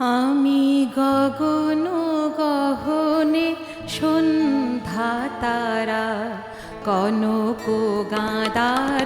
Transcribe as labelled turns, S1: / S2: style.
S1: আমি গগন গহনে সন্ধ্যা তারা কনক গাঁদার